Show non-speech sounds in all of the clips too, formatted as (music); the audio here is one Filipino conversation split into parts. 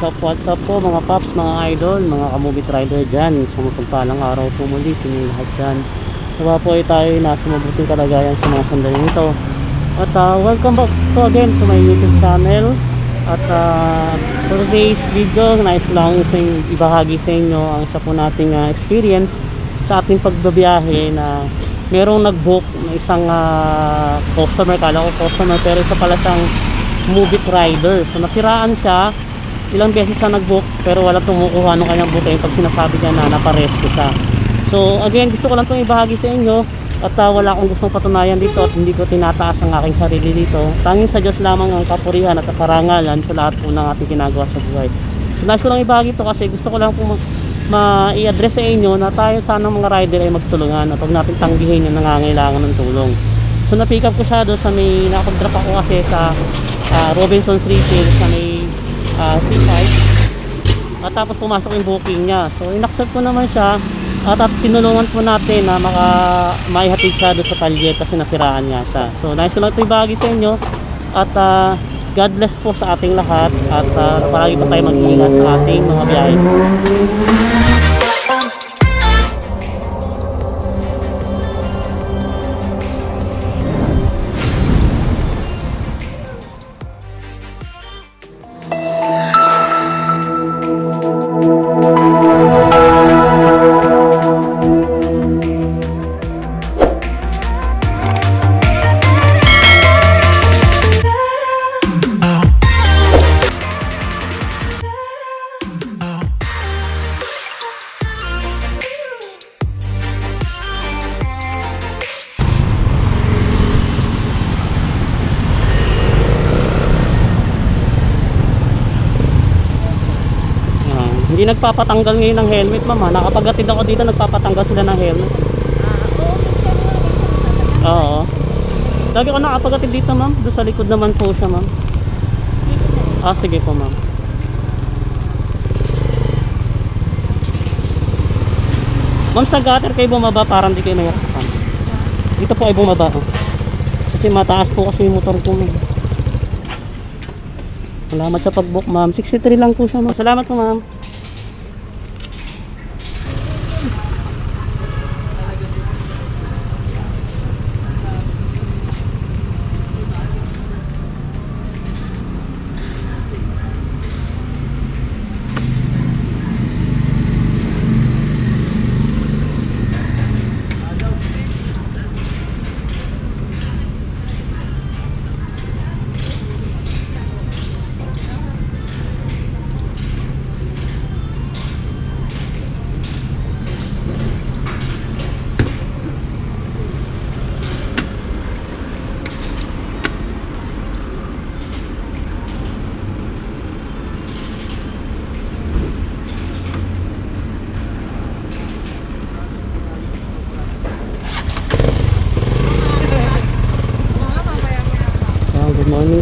Up, what's up po mga paps, mga idol, mga kamubit rider dyan. Sa mapagpalang araw po muli sa inyo lahat dyan. Nawa po ay tayo nasa mabuting kalagayan sa mga sandali nito. At ah, welcome back to again to my YouTube channel. At ah, for today's video, nais ko lang sa ibahagi sa inyo ang isa po nating ah, experience Sa ating pagbabiyahe na merong nag-book ng isang ah, customer, kala ko customer pero isa pala siyang movie rider so nasiraan siya ilang beses siya nag-book pero wala tumukuha ng kanyang booking pag sinasabi niya na naparesto siya. So again gusto ko lang itong ibahagi sa inyo at ah, wala akong gustong patunayan dito at hindi ko tinataas ang aking sarili dito. Tanging sa Diyos lamang ang kapurihan at karangalan sa lahat po ng ating ginagawa sa buhay. So nais ko lang ibahagi ito kasi gusto ko lang po ma- ma-i-address sa inyo na tayo sana mga rider ay magtulungan at huwag natin tanggihin yung nangangailangan ng tulong. So na-pick up ko siya doon sa may nakapag-drop ako kasi sa ah, Robinson's Retail sa may ah, seaside at tapos pumasok yung booking niya. So inaccept ko naman siya. At, at tinulungan po natin na maka maihatid siya doon sa talye kasi nasiraan niya siya. So nais ko lang ito ibahagi sa inyo. At ah, God bless po sa ating lahat. At ah, palagi po tayo mag-iingat sa ating mga biyahe hindi nagpapatanggal ngayon ng helmet ma'am ha. Nakapagatid ako dito nagpapatanggal sila ng helmet. Oo. Lagi ko nakapagatid dito ma'am. Doon sa likod naman po siya ma'am. Ah sige po ma'am. Ma'am sa gutter kayo bumaba para hindi kayo mayakpan. Dito po ay bumaba. Oh. Kasi mataas po kasi yung motor ko ma'am. Salamat sa pag-book ma'am. 63 lang po siya ma'am. Salamat po ma'am.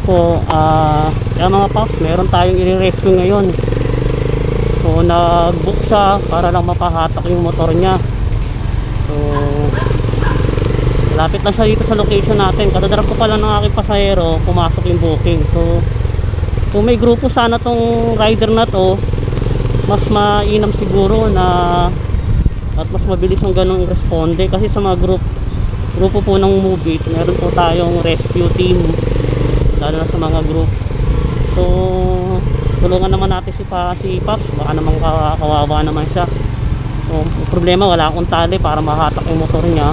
Po. Ah, kaya mga paps, meron tayong i-rescue ngayon. So, nag-book siya para lang mapahatak yung motor niya. So, lapit lang siya dito sa location natin. Kadadarap ko pala ng aking pasahero, pumasok yung booking. So, kung may grupo sana tong rider na to, mas mainam siguro na at mas mabilis ang ganong responde kasi sa mga group grupo po ng movie meron po tayong rescue team lalo na sa mga group. So tulungan naman natin si, pa, si Pops. Baka naman ka- kawawa naman siya. So problema wala akong tali para mahatak yung motor niya.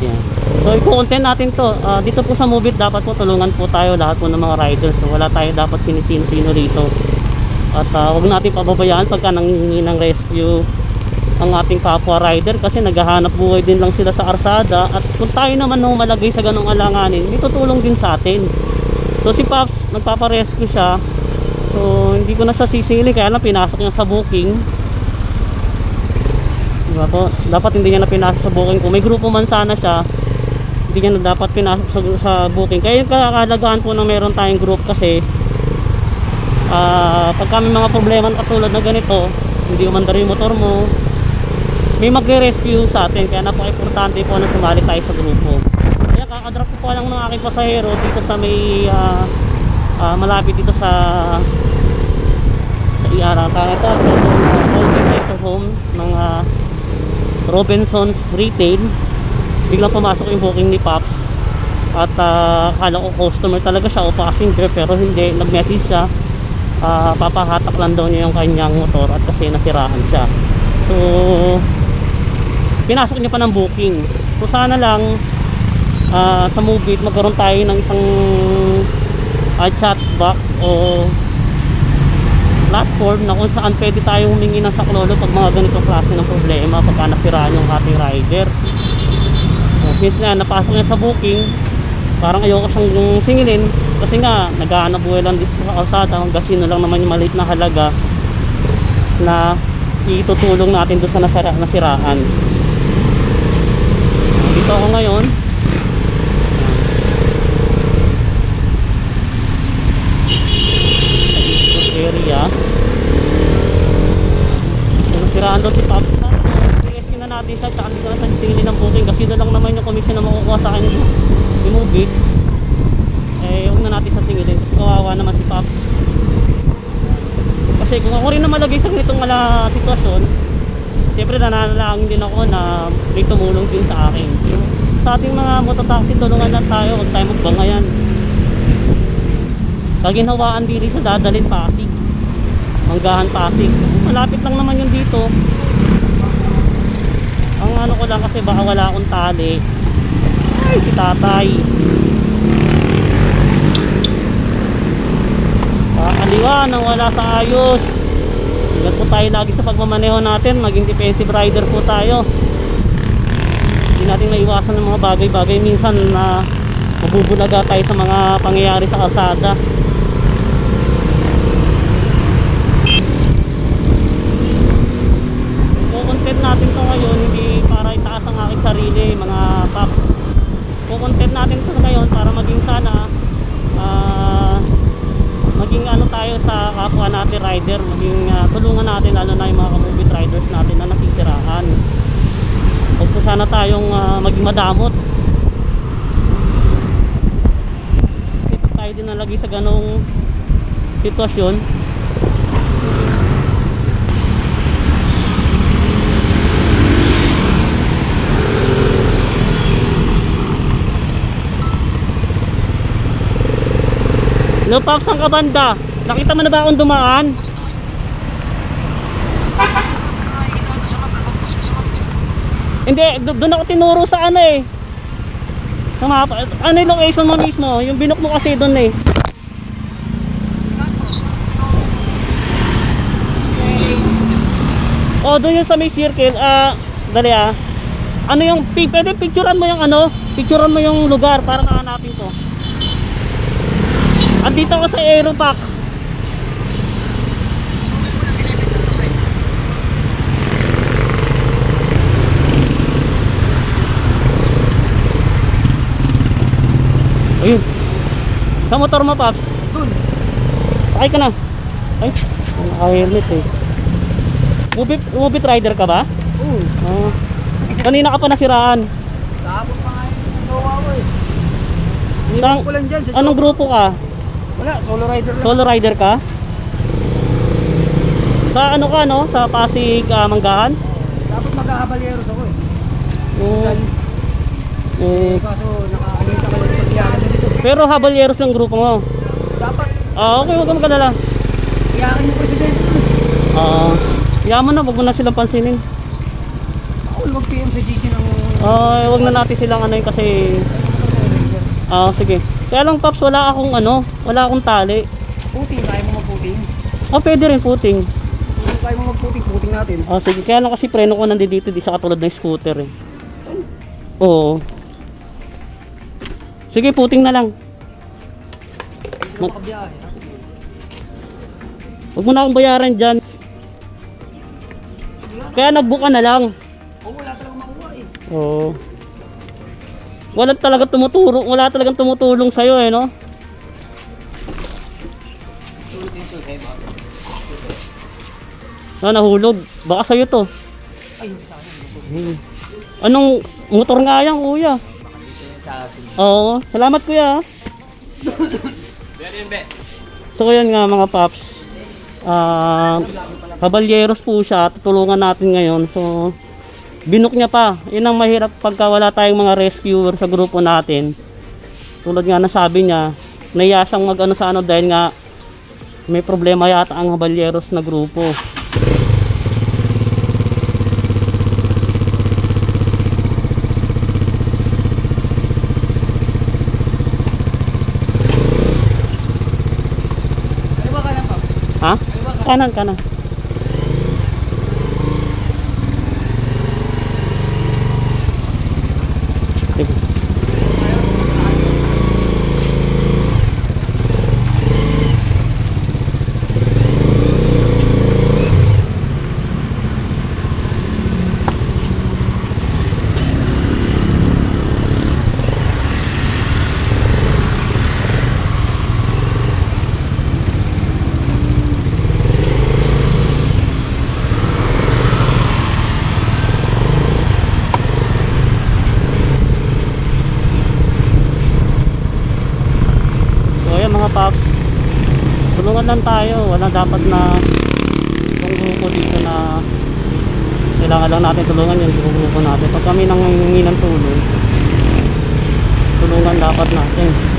Yan. So i-content natin to. Ah, dito po sa movie dapat po tulungan po tayo lahat po ng mga riders. So wala tayo dapat sinisino-sino rito at uh, huwag natin pababayaan pagka nanghihingi ng rescue ang ating kapwa rider kasi naghahanap buhay din lang sila sa arsada at kung tayo naman nung malagay sa ganong alanganin may tutulong din sa atin. So si Paps nagpaparescue siya. So hindi ko na siya sisili kaya lang pinasok niya sa booking. Diba po? Dapat hindi niya na pinasok sa booking. Kung may grupo man sana siya hindi niya na dapat pinasok sa, sa booking. Kaya yung kakalagaan po na meron tayong group kasi ah pag kami mga problema katulad na ganito hindi umandar yung motor mo may magre-rescue sa atin kaya napaka-importante po na tumali tayo sa grupo. Kaya kakadrop ko pa lang ng aking pasahero dito sa may ah, ah, malapit dito sa sa Iarata ito ito home ng ah, Robinson's Retail. Biglang pumasok yung booking ni Pops. At akala ko customer talaga siya o passenger pero hindi. Nag-message siya. Ah, papahatak lang daw niya yung kanyang motor at kasi nasiraan siya. So pinasok niya pa ng booking. So sana lang ah, sa Movit magkaroon tayo ng isang ah, chat box o platform na kung saan pwede tayo humingi ng saklolo pag mga ganitong klase ng problema pagka nasiraan yung ating rider. Uh, since nga napasok niya sa booking parang ayoko siyang singilin. Kasi nga naghahanap buhay lang dito sa kalsada hanggang lang naman yung maliit na halaga na itutulong natin doon sa nasira, nasiraan dito ako ngayon. Sa area. Nasiraan daw si Pops na i na natin siya tsaka hindi ko na singilin ng booking kasi doon lang naman yung commission na makukuha sa akin yung movie. Eh huwag na natin sa singilin. Kasi kawawa naman si Pops kasi kung ako rin na malagay sa ganitong mala sitwasyon siyempre nananalangin din ako na may tumulong din sa akin. Sa ating mga mototaxi tulungan lang tayo huwag tayo magbangayan. Kaginhawaan din sa dadalhin Pasig. Manggahan Pasig. Malapit lang naman yun dito. Ang ano ko lang kasi baka wala akong tali. Ay si tatay. Kakaliwa nang wala sa ayos ingat po tayo lagi sa pagmamaneho natin maging defensive rider po tayo. Hindi natin maiwasan ng mga bagay-bagay. Minsan na mabubulaga tayo sa mga pangyayari sa kalsada. Content natin to ngayon hindi para itaas ang aking sarili mga paps. Content natin to ngayon para maging sana tayo sa kapwa natin rider. Maging ah, tulungan natin lalo na yung mga kamubit riders natin na nasisiraan huwag po sana tayong ah, maging madamot. Pag tayo din nalagay sa ganong sitwasyon. Hello Pops, saan ka banda? Nakita mo na ba akong dumaan? Hindi, do- doon ako tinuro sa ano eh. Sa mapa. Ano yung location mo mismo? Yung binok mo kasi doon eh. Oh, doon yung sa may circle. Ah, dali ah. Ano yung, pwede picturean mo yung ano? Picturean mo yung lugar para mahanapin ko. Andito ako sa Aeropack. Ayun. Sa motor mo, Paps? Dun. Sakay ka na. Ay, naka-helmet eh. Movie, movie rider ka ba? Oo. Ah. kanina ka pa nasiraan. Tapos pa nga yung gawa ko eh. Saan- ko lang dyan sa Anong grupo ka? Wala, solo rider lang. Solo rider ka? Sa ano ka no? Sa Pasig ah, Manggahan? Dapat maghahabalyeros ako eh. Oo. Minsan, Eh, kaso nakakalita ka lang sa biyakan na dito. Pero habalyeros yung grupo mo. Dapat, Ah, okay, huwag ka magkalala. biyakan yung presidente. Ah, yaman na, wag mo na silang pansinin. Ako mag-PM sa GC ng... Ah, wag na natin silang ano yun kasi Ah, sige. Kaya lang Paps, wala akong ano, wala akong tali. Puting, kaya mo magputing. Ah, pwede rin puting. Kung kaya mo magputing, puting natin. Ah, sige. Kaya lang kasi preno ko nandito di sa katulad ng scooter eh. Oo. Sige, puting na lang. Huwag mo na akong bayaran dyan. Kaya nagbuka na lang. Oo, wala talagang makuha eh. Oo. Wala talaga tumutulong, wala talagang tumutulong sa'yo eh, no? Na nahulog. Baka sa'yo to. Ay, hindi sa akin. Hmm. Anong motor nga yan, kuya? Sa akin. Oo. Salamat, kuya. Pwede yun, be. So yun nga mga paps. Ah, kabalyeros po siya. Tutulungan natin ngayon. So binuk niya pa. Yun ang mahirap pagka wala tayong mga rescuer sa grupo natin. Tulad nga na sabi niya, naiya siyang mag ano sa ano dahil nga may problema yata ang kabalyeros na grupo. Kanan, kanan. Lang tayo. Wala dapat na yung grupo dito na kailangan lang natin tulungan yung grupo natin. Pag kami nangingi ng tulong, tulungan dapat natin.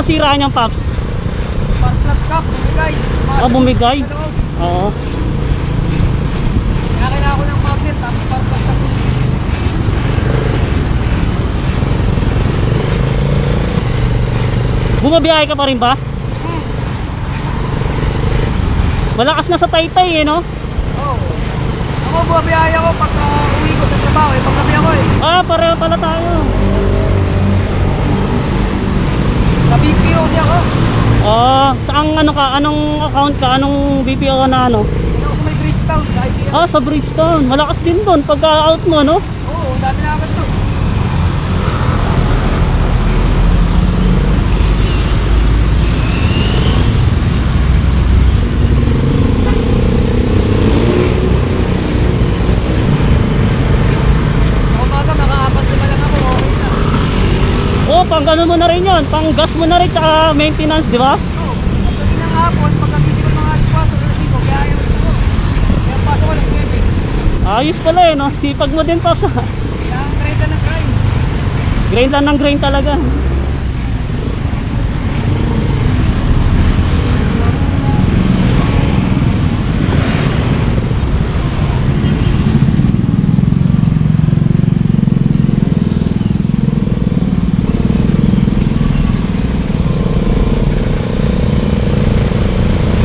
Ano sira niyang paps? Spark plug cap, bumigay. Ah, bumigay? Oo. Kaya kailangan ko ng magnet, tapos plug cap. Bumabiyahe ka pa rin ba? Malakas na sa taytay eh no? Oo. Ako, bumabiyahe ako pag uh, uwi ko sa trabaho, eh, paggabi ako eh. Ah, pareho pala tayo. Sa BPO siya ako. Ah, saan ano ka? Anong account ka? Anong BPO ka na ano? Ano ako sa may Bridgetown, IBM. Ah, sa Bridgestone. Malakas din doon pagka out mo, no? Oo, ang dami na agad to. Sa umaga, makaapat lima lang ako, okay na. Oh, pang ano mo na rin yun. Pang gas mo na rin tsaka maintenance, di ba? Oo, pagdating ng hapon, pagkagising ko mga alas 4, alas 5, kaya. Kaya pasok ko alas 9. Ayos pala eh, no? Sipag mo din pa sa Kaya ang trade ng crime. grain lang ng grain talaga.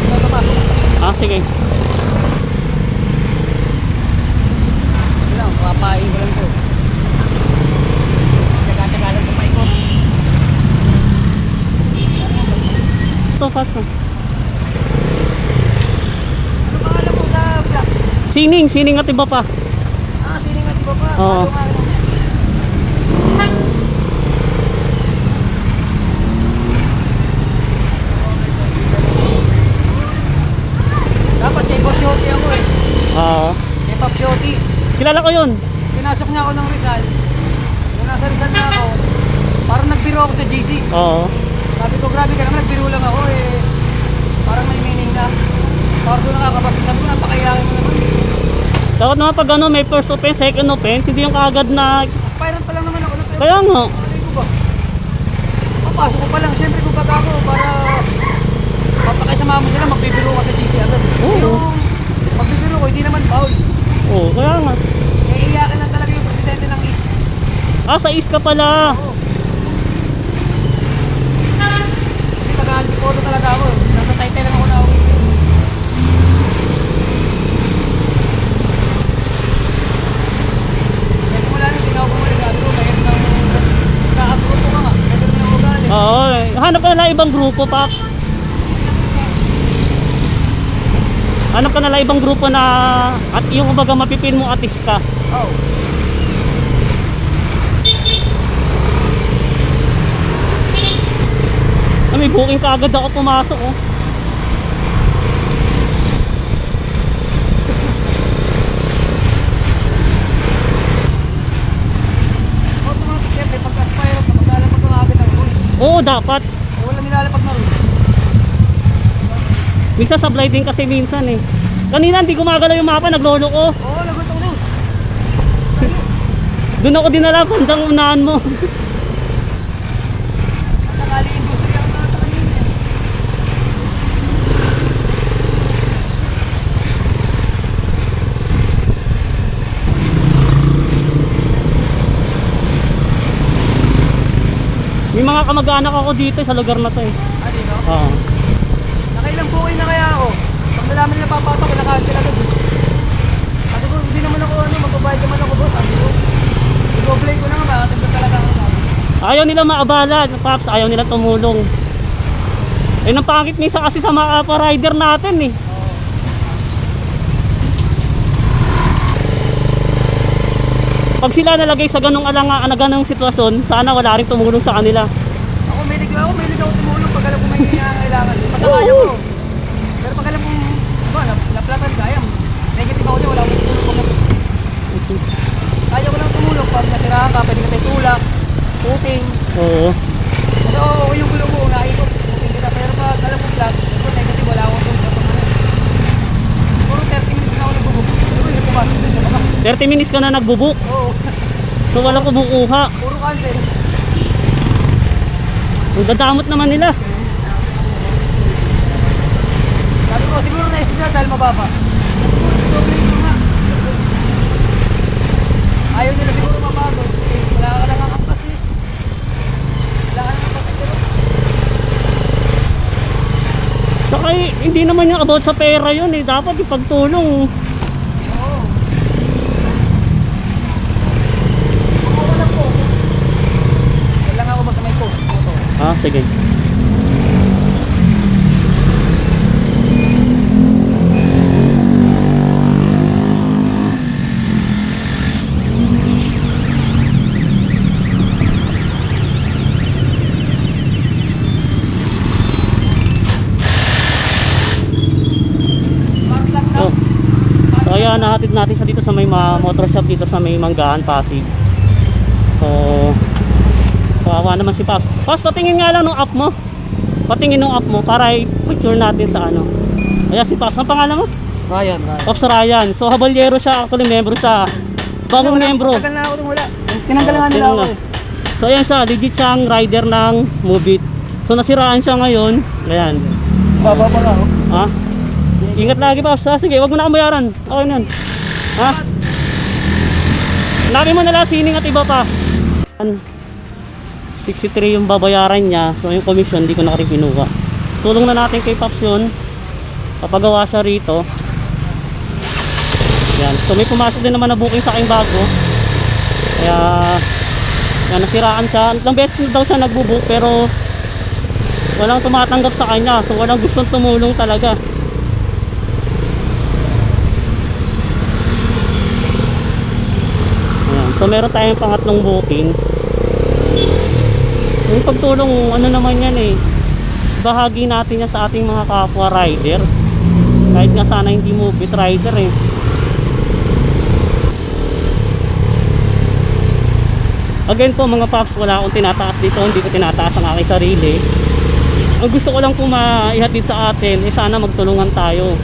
Ito, papasok. Ah, sige. Ito lang, papain ko lang to. Tsaga-tsaga lang sa paikot. Fast na. Ano pangalan mo sa vlog? Sining, sining at iba pa. Ah, sining at iba pa. Oo. Ano pangalan mo? Dapat kay Boss Shoti ako eh. Oo. Kay Pop Shoti. kilala ko yun. Pinasok niya ako ng Rizal. Nung nasa Rizal na ako, parang nagbiro ako sa JC. Oo. Sabi ko, grabe ka naman, nagbiro lang ako eh. Parang may meaning na. Parang doon nakakabasa. Sabi ko, napakayakin mo naman. Dapat naman pag ano, may first offense, second offense, hindi yung kaagad na... Aspirant pa lang naman ako. Ano, Kaya nga. Ano ko ba? Papasok ko pa lang. Siyempre, kung baga ako, para papakisama mo sila, magbibiro ka sa GC agad. Oo. Pero, magbibiro ko, hindi naman foul. Oo, kaya nga. Kaya iyakin lang talaga yung presidente ng East. Ah, sa is ka pala. Oo. Taga-antipolo talaga ako. Nasa title lang ako na ako. Oo, eh. hanap ka na ibang grupo, Paps. Hanap ka na ibang grupo na at yung kumbaga mapipin mo atis ka. Oo. Ah, may booking ka agad ako pumasok, oh. Oo, dapat. Wala nilalapag na rules. Minsan sablay din kasi minsan eh. Kanina hindi gumagalaw yung mapa, naglolo ko. Oo, lagot ako nun. Doon ako dinala, bandang unahan mo. (laughs) Nakali industry ang mga kanina. eh. May mga kamag-anak ako dito sa lugar na to eh. Ah, di no? Oo. Nakailang buhay na kaya ako. Pag nalaman nila papatok, kinakancel agad. Sabi ko, hindi naman ako ano, magbabayad naman ako boss. Sabi ko, i-play ko na nga, makatagod talaga ako. Ayaw nila maabala, Paps, ayaw nila tumulong. Eh, nang pangit minsan kasi sa mga rider natin eh. Pag sila nalagay sa ganong alanga, na ganong sitwasyon, sana wala rin tumulong sa kanila. Ako, may ligaw ako, may ligaw pag ko kailangan. Masakaya ko. Pero pag alam kong, ba, nap- naplatan kaya. Negative ako dyan, wala akong tumulong. Kaya ko lang tumulong pag nasirahan ka, pwede ka may tulak, puting. Oo. Kasi oo, oh, yung gulo mo, naikot, puting kita. Pero pag alam ko flat, ito negative, wala akong tumulong. Puro 30 minutes na ako nagbubuk. Siguro yung pumasok din sa baka. 30 minutes ka na nagbubuk, Oo, so wala kumukuha. puro cancel. Ang dadamot naman nila. Na dahil mababa. Ayaw nila siguro mapagod. Eh, wala ka lang ang angkas eh. Wala ka lang ang pasagero. Saka eh, hindi naman yung about sa pera yun eh. Dapat ipagtulong. Oo. Oo, wala po. Wala nga ako ba sa may post? Ito. Ah, sige. Mark lang na. Oh. Ayan, nahatid natin siya dito sa may motor shop dito sa may Manggaan, Pasig. So, kawawa naman si Pops. Pops, patingin nga lang ng app mo. Patingin ng app mo para i-picture natin sa ano. Ayan si Pops, ang pangalan mo? Ryan, Ryan. Pops Ryan. So, habalyero siya, actually membro siya. Bagong membro. Tagal na ako nung wala. Tinanggal nga nila ako eh. So, ayan siya, legit siyang rider ng Mubit. So, nasiraan siya ngayon. Ayan. Baba pa nga ako. Ha? Ingat lagi pa. Ah, sige, wag mo na kamayaran. Okay na. Ha? Lagi mo na lang sining at iba pa. 63 yung babayaran niya. So yung commission, hindi ko na rin pinuha. Tulong na natin kay Paps yun. Papagawa siya rito. Yan. So may pumasok din naman na booking sa aking bago. Kaya yan, nasiraan siya. Ilang beses na daw siya nagbubook pero walang tumatanggap sa kanya. So walang gustong tumulong talaga. Ayan. So meron tayong pangatlong booking. Yung pagtulong, ano naman yan eh. Bahagi natin yan sa ating mga kapwa rider. Kahit nga sana hindi mo bit rider eh. Again po mga paps, wala akong tinataas dito, hindi ko tinataas ang aking sarili. Ang gusto ko lang po maihatid sa atin, eh sana magtulungan tayo.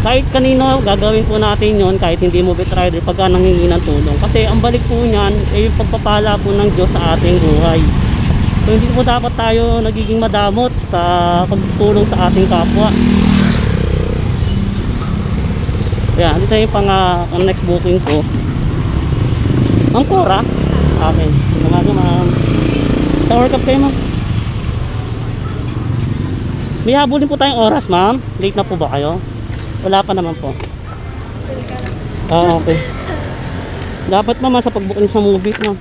Kahit kanino gagawin po natin yon kahit hindi mo rider pagka nangingi ng tulong. Kasi ang balik po niyan ay yung pagpapala po ng Diyos sa ating buhay. So hindi po dapat tayo nagiging madamot sa pagtulong sa ating kapwa. Kaya, dito yung pang ang next booking ko. Ang Cora. Okay. Umaga ma'am. Sa work up kayo ma'am. May habulin po tayong oras ma'am. Late na po ba kayo? Wala pa naman po. Ah, okay. Dapat ma'am sa pagbook niyo sa movie ma'am.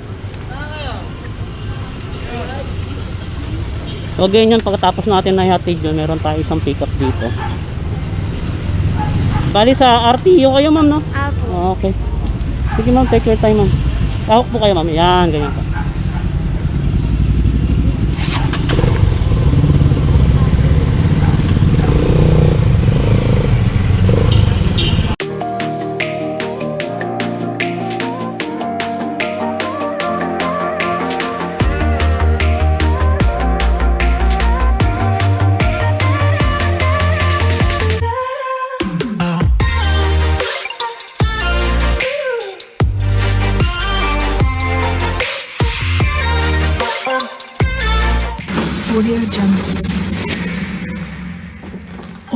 So ganyan pagkatapos natin na hatid yun, meron tayo isang pick up dito. Bali sa RTO kayo ma'am no? Apo. Ah, okay. Sige ma'am, take your time ma'am. Tahok po kayo ma'am. Yan, ganyan po.